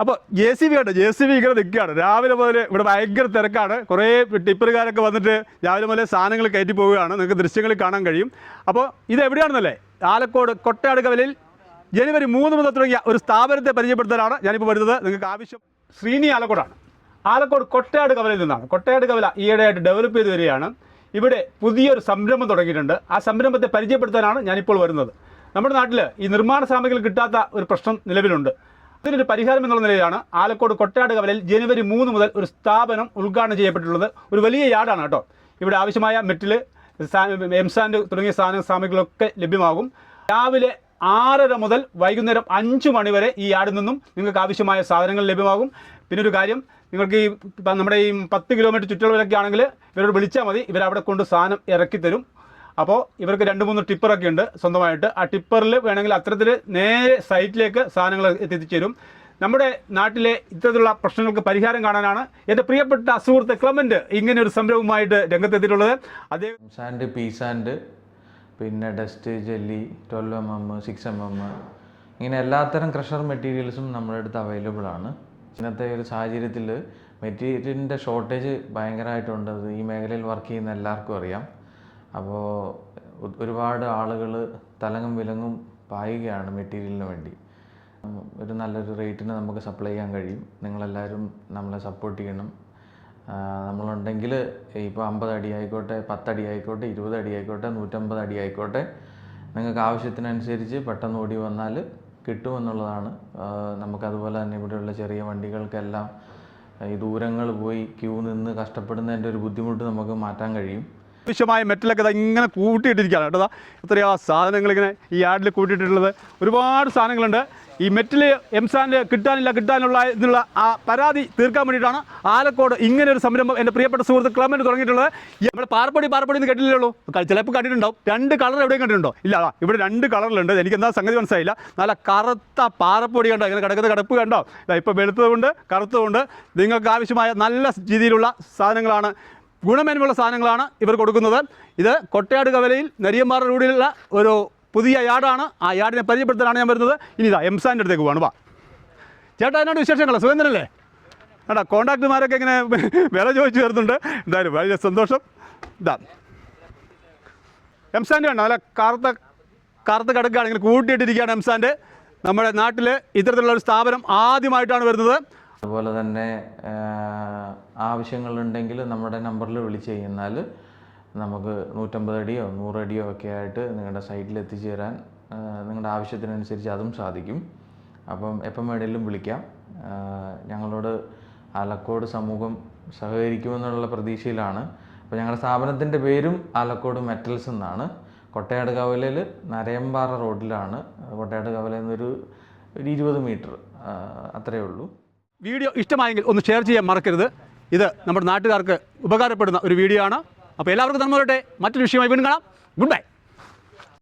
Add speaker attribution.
Speaker 1: അപ്പോൾ J C B ഉണ്ട് J C B ഇങ്ങനെ നിൽക്കുകയാണ്. രാവിലെ മുതൽ ഇവിടെ ഭയങ്കര തിരക്കാണ്. കുറേ ടിപ്പറുകാരൊക്കെ വന്നിട്ട് രാവിലെ മുതൽ സാധനങ്ങൾ കയറ്റി പോവുകയാണ്. നിങ്ങൾക്ക് ദൃശ്യങ്ങളിൽ കാണാൻ കഴിയും. അപ്പോൾ ഇത് എവിടെയാണെന്നല്ലേ? ആലക്കോട് കൊട്ടയാട് കവലയിൽ ജനുവരി മൂന്ന് മുതൽ തുടങ്ങിയ ഒരു സ്ഥാപനത്തെ പരിചയപ്പെടുത്താനാണ് ഞാനിപ്പോൾ വരുന്നത്. നിങ്ങൾക്ക് ആവശ്യം ശ്രീനി ആലക്കോടാണ്. ആലക്കോട് കൊട്ടയാട് കവലയിൽ നിന്നാണ്. കൊട്ടയാട് കവല ഈയിടെയായിട്ട് ഡെവലപ്പ് ചെയ്ത് വരികയാണ്. ഇവിടെ പുതിയൊരു സംരംഭം തുടങ്ങിയിട്ടുണ്ട്. ആ സംരംഭത്തെ പരിചയപ്പെടുത്താനാണ് ഞാനിപ്പോൾ വരുന്നത്. നമ്മുടെ നാട്ടിൽ ഈ നിർമ്മാണ സാമഗ്രികൾ കിട്ടാത്ത ഒരു പ്രശ്നം നിലവിലുണ്ട്. ഇതിനൊരു പരിഹാരം എന്നുള്ള നിലയിലാണ് ആലക്കോട് കൊട്ടാട് കവലയിൽ ജനുവരി മൂന്ന് മുതൽ ഒരു സ്ഥാപനം ഉദ്ഘാടനം ചെയ്യപ്പെട്ടിട്ടുള്ളത്. ഒരു വലിയ യാർഡാണ് കേട്ടോ. ഇവിടെ ആവശ്യമായ മെറ്റിൽ എം സാൻഡ് തുടങ്ങിയ സാധന സാമഗ്രികളൊക്കെ ലഭ്യമാകും. രാവിലെ ആറര മുതൽ വൈകുന്നേരം അഞ്ച് മണി വരെ ഈ യാർഡിൽ നിന്നും നിങ്ങൾക്ക് ആവശ്യമായ സാധനങ്ങൾ ലഭ്യമാകും. പിന്നെ ഒരു കാര്യം നിങ്ങൾക്ക് ഈ നമ്മുടെ ഈ പത്ത് കിലോമീറ്റർ ചുറ്റളവിലൊക്കെ ആണെങ്കിൽ ഇവരോട് വിളിച്ചാൽ മതി. ഇവരവിടെ കൊണ്ട് സാധനം ഇറക്കി തരും അപ്പോൾ ഇവർക്ക് രണ്ട് മൂന്ന് ടിപ്പറൊക്കെ ഉണ്ട് സ്വന്തമായിട്ട്. ആ ടിപ്പറിൽ വേണമെങ്കിൽ അത്തരത്തിൽ നേരെ സൈറ്റിലേക്ക് സാധനങ്ങൾ എത്തിച്ചു തരും നമ്മുടെ നാട്ടിലെ ഇത്തരത്തിലുള്ള പ്രശ്നങ്ങൾക്ക് പരിഹാരം കാണാനാണ് എന്റെ പ്രിയപ്പെട്ട സുഹൃത്ത് ക്ലമന്റ് ഇങ്ങനെ ഒരു സംരംഭവുമായിട്ട് രംഗത്തെത്തിയിട്ടുള്ളത്. അദ്ദേഹം
Speaker 2: സാൻഡ് പി സാൻഡ് പിന്നെ dust jelly twelve M M six M M ഇങ്ങനെ എല്ലാത്തരം ക്രഷർ മെറ്റീരിയൽസും നമ്മുടെ അടുത്ത് അവൈലബിൾ ആണ്. ഇന്നത്തെ ഒരു സാഹചര്യത്തിൽ മെറ്റീരിയലിന്റെ ഷോർട്ടേജ് ഭയങ്കരമായിട്ടുണ്ട്. ഈ മേഖലയിൽ വർക്ക് ചെയ്യുന്ന എല്ലാവർക്കും അറിയാം. അപ്പോൾ ഒരുപാട് ആളുകൾ തലങ്ങും വിലങ്ങും പായുകയാണ് മെറ്റീരിയലിന് വേണ്ടി. ഒരു നല്ലൊരു റേറ്റിന് നമുക്ക് സപ്ലൈ ചെയ്യാൻ കഴിയും. നിങ്ങളെല്ലാവരും നമ്മളെ സപ്പോർട്ട് ചെയ്യണം. നമ്മളുണ്ടെങ്കിൽ ഇപ്പോൾ അമ്പത് അടി ആയിക്കോട്ടെ പത്തടി ആയിക്കോട്ടെ ഇരുപത് അടി ആയിക്കോട്ടെ നൂറ്റമ്പത് അടി ആയിക്കോട്ടെ. നിങ്ങൾക്ക് ആവശ്യത്തിനനുസരിച്ച് പെട്ടെന്ന് ഓടി വന്നാൽ കിട്ടുമെന്നുള്ളതാണ്. നമുക്കതുപോലെ തന്നെ ഇവിടെയുള്ള ചെറിയ വണ്ടികൾക്കെല്ലാം ഈ ദൂരങ്ങൾ പോയി ക്യൂ നിന്ന് കഷ്ടപ്പെടുന്നതിന്റെ ഒരു ബുദ്ധിമുട്ട് നമുക്ക് മാറ്റാൻ കഴിയും.
Speaker 1: ആവശ്യമായ മെറ്റലൊക്കെ ഇതാ ഇങ്ങനെ കൂട്ടിയിട്ടിരിക്കുകയാണ് കേട്ടോ എത്രയാ സാധനങ്ങൾ ഇങ്ങനെ ഈ ആഡിൽ കൂട്ടിയിട്ടുള്ളത് ഒരുപാട് സാധനങ്ങളുണ്ട്. ഈ മെറ്റൽ എംസാന്റെ കിട്ടാനില്ല കിട്ടാനുള്ള എന്നുള്ള ആ പരാതി തീർക്കാൻ വേണ്ടിയിട്ടാണ് ആലക്കോട് ഇങ്ങനെ ഒരു സംരംഭം എന്റെ പ്രിയപ്പെട്ട സുഹൃത്ത് ക്ലമന്റ് തുടങ്ങിയിട്ടുള്ളത്. നമ്മുടെ പാർപ്പടി പാർപ്പടി എന്ന് കേട്ടില്ലല്ലോ ചിലപ്പോൾ കണ്ടിട്ടുണ്ടാവും. രണ്ട് കളർ എവിടെയും കണ്ടിട്ടുണ്ടോ? ഇല്ല ഇവിടെ രണ്ട് കളറിലുണ്ട്. എനിക്ക് എന്താ സംഗതി മനസ്സിലായില്ല. നല്ല കറുത്ത പാറപ്പൊടി കണ്ടോ? ഇങ്ങനെ കിടക്കുന്ന കടപ്പ് കണ്ടോ? ഇപ്പോൾ വെളുത്തതുകൊണ്ട് കറുത്തതുകൊണ്ട് നിങ്ങൾക്ക് ആവശ്യമായ നല്ല രീതിയിലുള്ള സാധനങ്ങളാണ് ഗുണമേന്മയുള്ള സാധനങ്ങളാണ് ഇവർ കൊടുക്കുന്നത്. ഇത് കൊട്ടയാട് കവലയിൽ നരിയമ്പാറ റോഡിലുള്ള ഒരു പുതിയ യാർഡാണ്. ആ യാർഡിനെ പരിചയപ്പെടുത്താനാണ് ഞാൻ വരുന്നത്. ഇനി ഇതാ എംസാന്റെ അടുത്തേക്ക് പോകണം വാ. ചേട്ടാ അതിനോട് വിശേഷങ്ങളോ? സുഖേന്ദ്രനല്ലേ ഏട്ടാ കോണ്ടാക്ടുമാരൊക്കെ ഇങ്ങനെ വില ചോദിച്ചു വരുന്നുണ്ട്. എന്തായാലും വളരെ സന്തോഷം. ഇതാ. എംസാന്റെ വേണ്ട നല്ല കറുത്ത കറുത്ത കിടക്കുകയാണ് ഇങ്ങനെ കൂട്ടിയിട്ടിരിക്കുകയാണ് എംസാന്റെ. നമ്മുടെ നാട്ടിൽ ഇത്തരത്തിലുള്ള ഒരു സ്ഥാപനം ആദ്യമായിട്ടാണ് വരുന്നത്.
Speaker 2: അതുപോലെ തന്നെ ആവശ്യങ്ങളുണ്ടെങ്കിൽ നമ്മുടെ നമ്പറിൽ വിളിച്ച് കഴിഞ്ഞാൽ നമുക്ക് നൂറ്റമ്പത് അടിയോ നൂറടിയോ ഒക്കെ ആയിട്ട് നിങ്ങളുടെ സൈറ്റിൽ എത്തിച്ചേരാൻ നിങ്ങളുടെ ആവശ്യത്തിനനുസരിച്ച് അതും സാധിക്കും. അപ്പം എപ്പം വേണേലും വിളിക്കാം. ഞങ്ങളോട് ആലക്കോട് സമൂഹം സഹകരിക്കുമെന്നുള്ള പ്രതീക്ഷയിലാണ്. അപ്പോൾ ഞങ്ങളുടെ സ്ഥാപനത്തിന്റെ പേരും ആലക്കോട് മെറ്റൽസ് എന്നാണ്. കൊട്ടയാട് കവലയിൽ നരയമ്പാറ റോഡിലാണ്. കൊട്ടയാട് കവലയിൽ നിന്നൊരു ഒരു ഇരുപത് മീറ്റർ അത്രയേ ഉള്ളൂ.
Speaker 1: വീഡിയോ ഇഷ്ടമായെങ്കിൽ ഒന്ന് ഷെയർ ചെയ്യാൻ മറക്കരുത്. ഇത് നമ്മുടെ നാട്ടുകാർക്ക് ഉപകാരപ്പെടുന്ന ഒരു വീഡിയോ ആണ്. അപ്പോൾ എല്ലാവർക്കും നന്മ മറ്റൊരു വിഷയമായി വീണ്ടും കാണാം. Good bye